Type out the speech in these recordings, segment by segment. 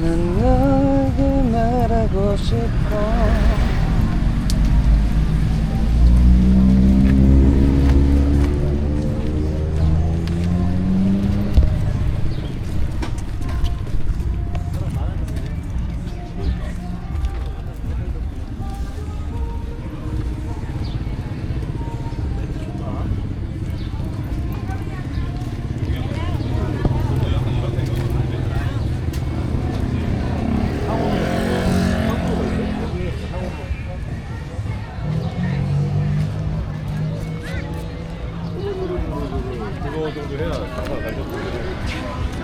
난 너에게 그 말하고 싶어. 거 정도 해야 장사 갈죠.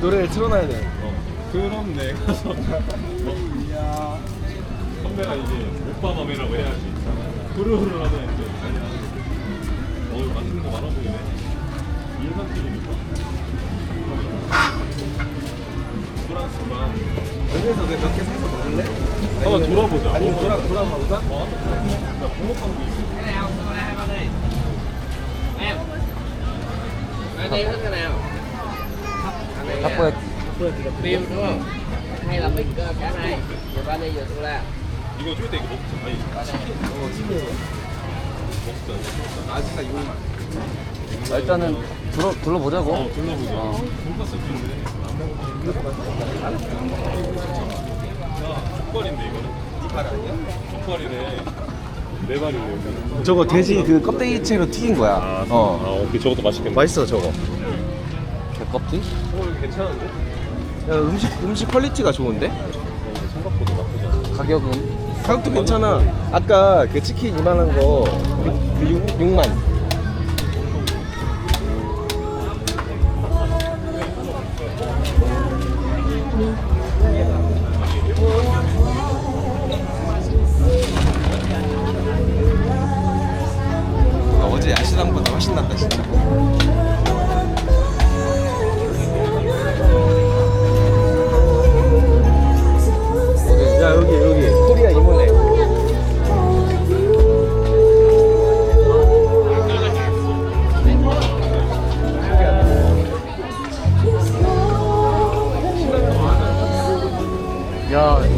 노래를 틀어놔야 돼 그럼 내가 야 선배가 이제 오빠 맘이라고 해야지. 후루후루 하다 이제. 어 맛있는 거 많아 보이네. 일반집이니까. 프랑스 만. 여기에서 몇개 사서 먹을래? 한번 돌아보자. 아니 뭐, 돌아 돌아보자 어, 나 붕어빵도 있어. La 이거 줄 때 이거 먹자. 아니, 어 친구 먹자. 아직까 이거만 아, 일단은 둘러, 둘러보자고. 어, 둘러보자. 어. 돈가스. 야, 족발인데 이거는? 이발 아니야? 족발이래. 네 여기는. 저거 돼지 그 껍데기 채로 튀긴 거야 아, 어 아, 오케이. 저것도 맛있겠네. 맛있어 저거 개껍질? 어, 이거 괜찮은데? 야, 음식 음식 퀄리티가 좋은데? 어, 이거 생각보다 나쁘지 않아. 가격은? 가격도 괜찮아 아까 그 치킨 이만한 거그 6만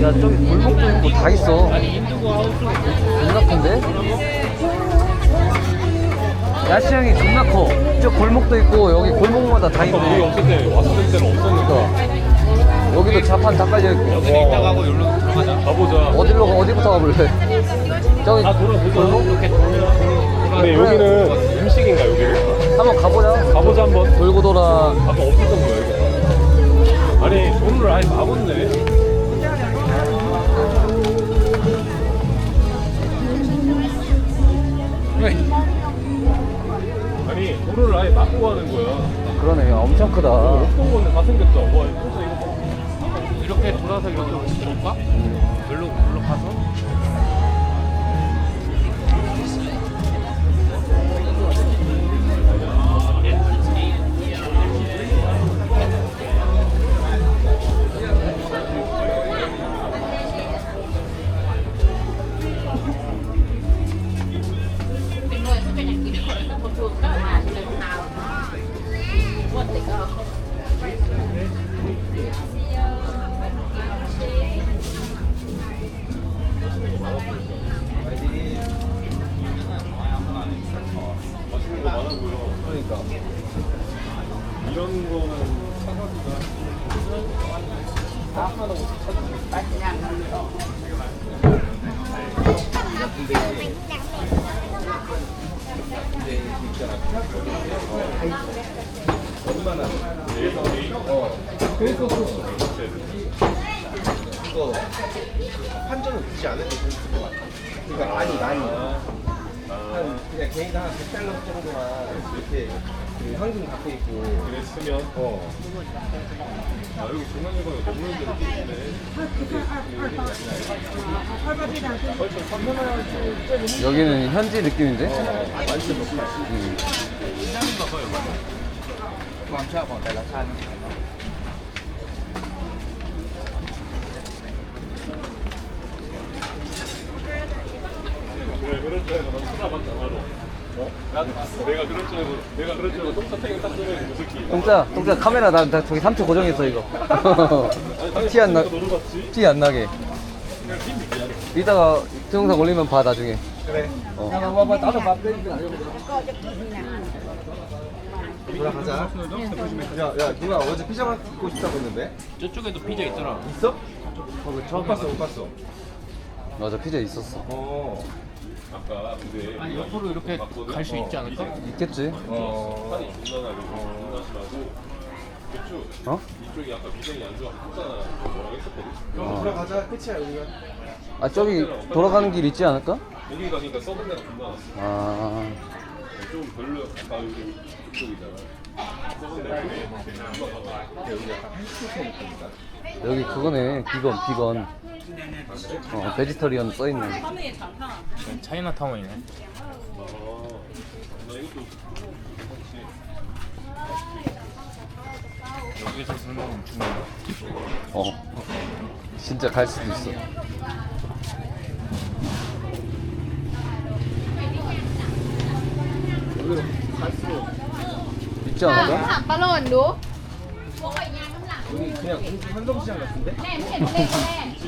야, 야, 저기 골목도 있고 다 있어. 존나 큰데? 야시장이 존나 커. 저 골목도 있고, 여기 골목마다 다 아까 우리 있네. 없을 때 왔을 때는 없었는데. 여기도 자판 다 깔려있고. 여기는 이따 가고 여기로 들어가자. 가보자. 어디로, 가- 어디부터 가볼래? 저기 다 돌아보자. 골목? 이렇게. 근데 여기는 음식인가 여기는? 한번 가보자. 가보자 한번. 돌고 돌아. 아까 없었던 거야 이거. 아니 돈을 아예 막았네. 아니 돈을 아예 막고 가는 거야. 그러네. 엄청 크다. 없던 건데 다 생겼다. 와 이거 봐. 이렇게 돌아서 이렇게 볼까? 별로 별로 가서? 맛있는 거 많아 보여. 그러니까 이런 거는 사가기가 얼마나 어. 그래서 이 거 환전은 되지 않은데 좋을 것 같아. 그러니까 많이 많이. 한 그냥 개인당 한 100달러 정도만 이렇게 그 현금 갖고 있고. 그랬으면? 어. 아 여기 중앙일보가 너무 힘들게 있네. 여기는 현지 느낌인데? 완전 높은 맛이 음. làm sao còn tại là xanh 그래 그럴 줄 알고 난 쳐다봤다 바로. 어? 나도 봤어. 내가 그럴 줄 알고 내가 그럴 줄 알고 똥사탱이 딱 쏘면 그 새끼. 동자, 동자 카메라 나, 나 저기 3초 고정했어 이거. 티 안 나, 너도 봤지? 티 안 나게. 이따가 동영상 올리면 봐 나중에. 그래. 어. 돌아가자. 야, 야, 누가 어제 피자 먹고 싶다고 했는데? 저쪽에도 피자 있더라. 있어? 어, 못 봤어, 못 봤어. 맞아 피자 있었어. 어. 아까 근데 아니 옆으로 이렇게 갈 수 있지 않을까? 있겠지. 어. 산이 존나 나고 존나 심하고 그쪽 어? 이쪽이 아까 위생이 안 좋아서 폭사나 뭐라고 했었거든. 그럼 돌아가자. 끝이야, 여기가. 아 저기 돌아가는 길 있지 않을까? 여기 가니까 썩은 데가 존나 났어. 아 좀 별로 아까 여기 그쪽이잖아. 썩은 데 쪽에 봐봐. 여기 약간 한식에서 느낌이다. 여기 그거네 비건 비건. 어 베지터리언 써 있네. 차이나타운이네. 아, 나 이것도 여기서 술 먹으면 죽는 거. 어 진짜 갈 수도 있어. 있지 않을까?ถามปลาหล่นดู 여기 그냥 공주 한정시장 같은데? แม่ไม่เห็นเลขแ ม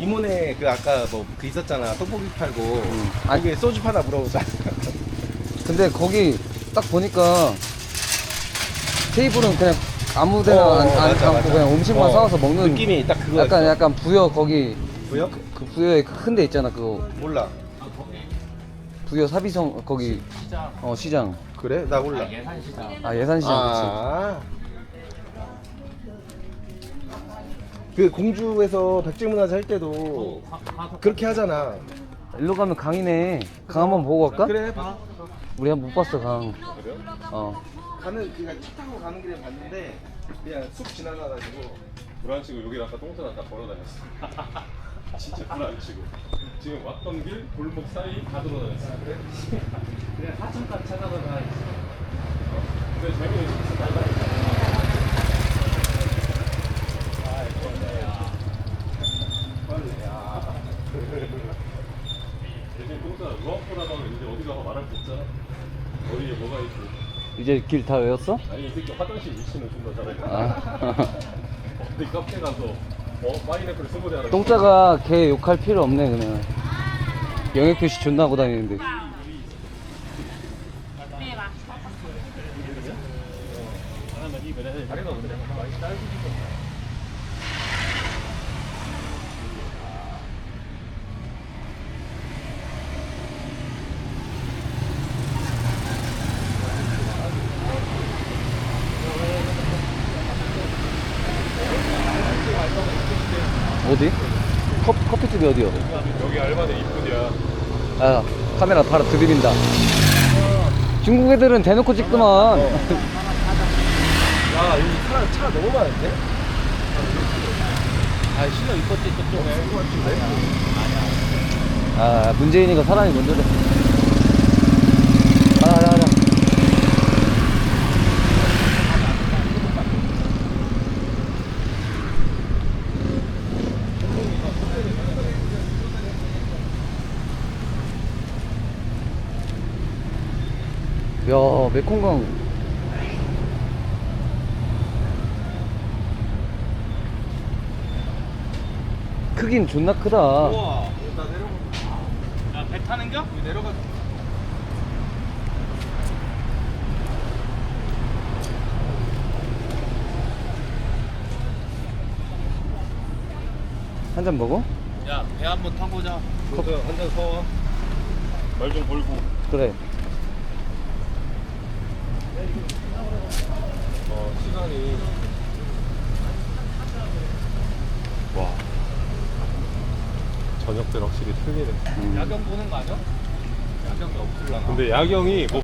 이모네 그 아까 뭐 그 있었잖아 떡볶이 팔고 음. 거기에 소주 파나 물어보자. 근데 거기 딱 보니까 테이블은 그냥 아무데나 어, 안, 안 맞아, 담고 맞아. 그냥 음식만 어, 싸와서 먹는 느낌이 딱 그거였어. 약간 약간 부여 거기 뭐야? 그 부여에 큰 데 있잖아 그거 몰라. 부여 사비성 거기 시장. 어 시장 그래? 나 몰라. 예산 시장. 아 예산시장 아. 그 공주에서 백제문화재 할 때도 그렇게 하잖아. 일로 가면 강이네 강 한번 보고 갈까? 그래 봐. 우리 한번못 봤어 강 그래요? 어. 가는 그냥 차 타고 가는 길에 봤는데 그냥 쑥 지나가가지고 불안 치고 여기 아까 똥손 아까 걸어다녔어. 진짜 불안 치고. 지금 왔던 길 골목 사이 다 돌아다녔어. 그래? 그냥 하천까지 찾아다가 근데 재미는 진짜 달라. 대신 똥손아 루아프라고 하면 이제 어디 가서 말할 수 없잖아. 어디에 뭐가 있고. 이제 길 다 외웠어? 아니 이 새끼 화장실 위치는 존나 잘해. 아. 어디 카페 가서 어 파인애플 스무 대 하나. 똥자가 걔 욕할 필요 없네 그냥 영역 표시 존나 하고 다니는데 다리가 근데 많이 짧으니까. 어디? 커, 커피 집이 어디요? 여기 알바대 이쁘디야. 아 카메라 바로 들이민다 중국 애들은 대놓고 찍더만 야 여기 사람 차 너무 많은데? 아 신호 이뻤지 저쪽에. 아 문재인이가 사람이 먼저래 아, 아, 아. 야 메콩강 크긴 존나 크다 우와 나 내려가 야배 타는겨? 내려가 한 잔 먹어? 야 배 한번 타보자. 그래서 한잔 사와. 말 좀 걸고. 그래 어 시간이. 와. 저녁 때 확실히 틀리네. 음. 야경 보는 거 아니야? 야경이 없을라나? 근데 야경이 뭐